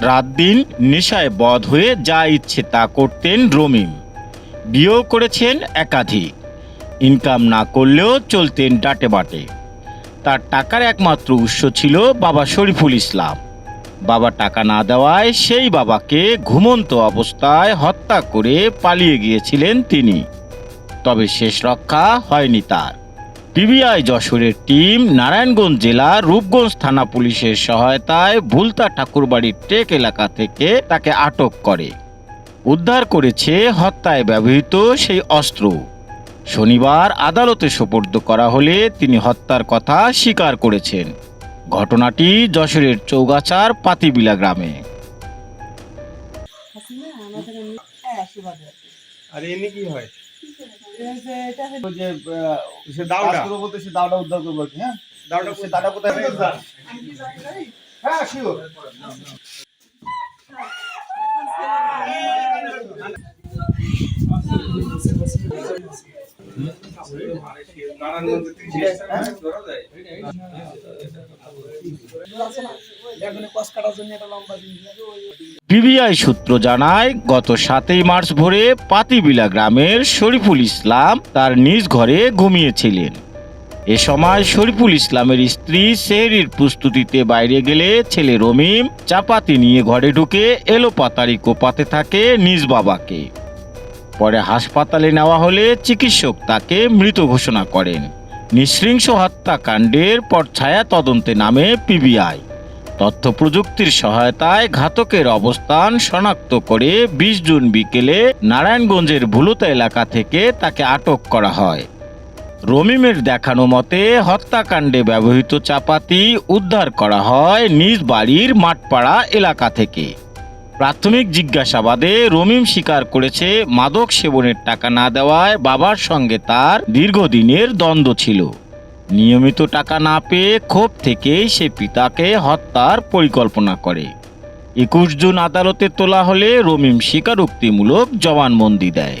রাত দিন নেশায় বধ হয়ে যা ইচ্ছে তা করতেন রমিম বিয়েও করেছেন একাধিক। ইনকাম না করলেও চলতেন ডাটে বাটে। তার টাকার একমাত্র উৎস ছিল বাবা শরীফুল ইসলাম। বাবা টাকা না দেওয়ায় সেই বাবাকে ঘুমন্ত অবস্থায় হত্যা করে পালিয়ে গিয়েছিলেন তিনি। তবে শেষ রক্ষা হয়নি তার। পিবিআই যশোরের টিম নারায়ণগঞ্জ জেলা রূপগঞ্জ থানা পুলিশের সহায়তায় ভুলতা ঠাকুরবাড়ির টেক এলাকা থেকে তাকে আটক করে। উদ্ধার করেছে, হত্যায় ব্যবহৃত সেই অস্ত্র। শনিবার আদালতে সোপর্দ করা হলে তিনি হত্যার কথা স্বীকার করেছেন। ঘটনাটি যশোরের চৌগাছার পাতিবিলা গ্রামে। আর এমনি কি হয়? সে দাওটা বলতে সে দাওটা উদ্ধার করব হ্যাঁ? দাওটা সে দাওটা কোথায় হ্যাঁ শিওর পিবিআই সূত্র জানায়, গত সাতই মার্চ ভোরে পাতিবিলা গ্রামের শরীফুল ইসলাম তার নিজ ঘরে ঘুমিয়েছিলেন। এ সময় শরীফুল ইসলামের স্ত্রী সেহরির প্রস্তুতিতে বাইরে গেলে ছেলে রমিম চাপাতি নিয়ে ঘরে ঢুকে এলো পাতারি কোপাতে থাকে নিজ বাবাকে। পরে হাসপাতালে নেওয়া হলে চিকিৎসক তাকে মৃত ঘোষণা করেন। নৃশৃংস হত্যাকাণ্ডের পর ছায়া তদন্তে নামে পিবিআই। তথ্য প্রযুক্তির সহায়তায় ঘাতকের অবস্থান শনাক্ত করে বিশ জুন বিকেলে নারায়ণগঞ্জের ভুলুতা এলাকা থেকে তাকে আটক করা হয়। রমিমের দেখানো মতে হত্যাকাণ্ডে ব্যবহৃত চাপাতি উদ্ধার করা হয় নিজ বাড়ির মাঠপাড়া এলাকা থেকে। প্রাথমিক জিজ্ঞাসাবাদে রমিম স্বীকার করেছে, মাদক সেবনের টাকা না দেওয়ায় বাবার সঙ্গে তার দীর্ঘদিনের দ্বন্দ্ব ছিল। নিয়মিত টাকা না পেয়ে ক্ষোভ থেকেই সে পিতাকে হত্যার পরিকল্পনা করে। একুশ জুন আদালতে তোলা হলে রমিম স্বীকারোক্তিমূলক জবানবন্দি দেয়।